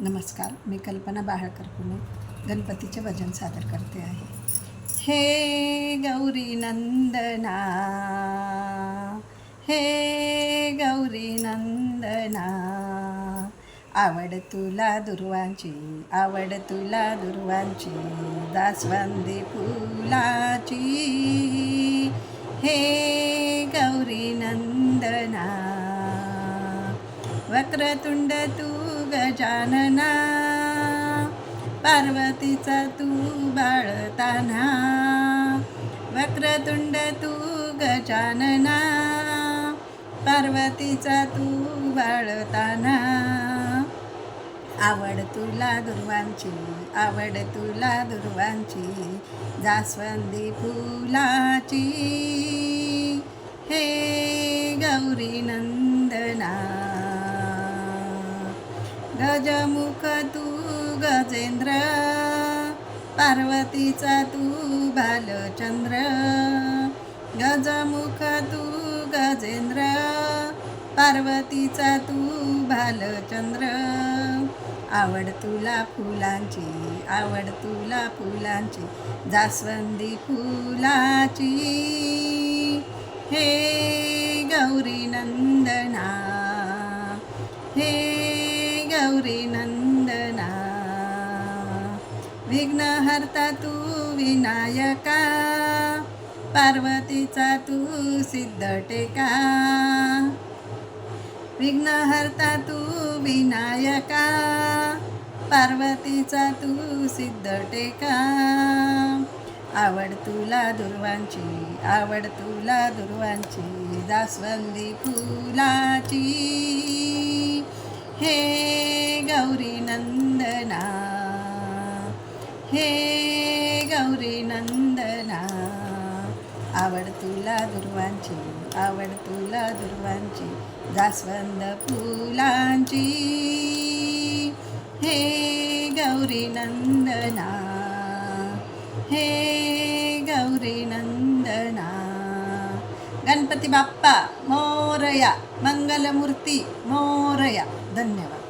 नमस्कार मी कल्पना बाहळकर पुणे गणपतीचे भजन सादर करते आहे. हे गौरी नंदना हे गौरी नंदना आवड तुला दुर्वांची आवड तुला दुर्वांची दासवंदी फुलाची. हे गौरी नंदना वक्रतुंड तू गजानना पार्वतीचा तू बाळताना वक्रतुंड तू गजानना पार्वतीचा तू बाळताना. आवड तुला दुर्वांची आवड तुला दुर्वांची जास्वंदी फुलाची. हे गौरी नंदना गजमुख तू गजेंद्र पार्वतीचा तू बालचंद्र. गजमुख तू गजेंद्र पार्वतीचा तू बालचंद्र. आवड तुला फुलांची आवड तुला फुलांची जास्वंदी फुलाची. हे गौरी नंदना गौरी नंदना विघ्नहर्ता तू विनायका। पार्वतीचा तू सिद्ध टेका विघ्नहर्ता तू विनायका। पार्वतीचा तू सिद्ध टेका आवड तुला दुर्वांची आवड तुला दुर्वांची जास्वंदी फुलाची। हे नंदना हे गौरी नंदना आवड तुला दुर्वांची आवड तुला दुर्वांची जास्वंद फुलांची हे गौरी नंदना हे गौरी नंदना गणपती बाप्पा मोरया मंगलमूर्ती मोरया धन्यवाद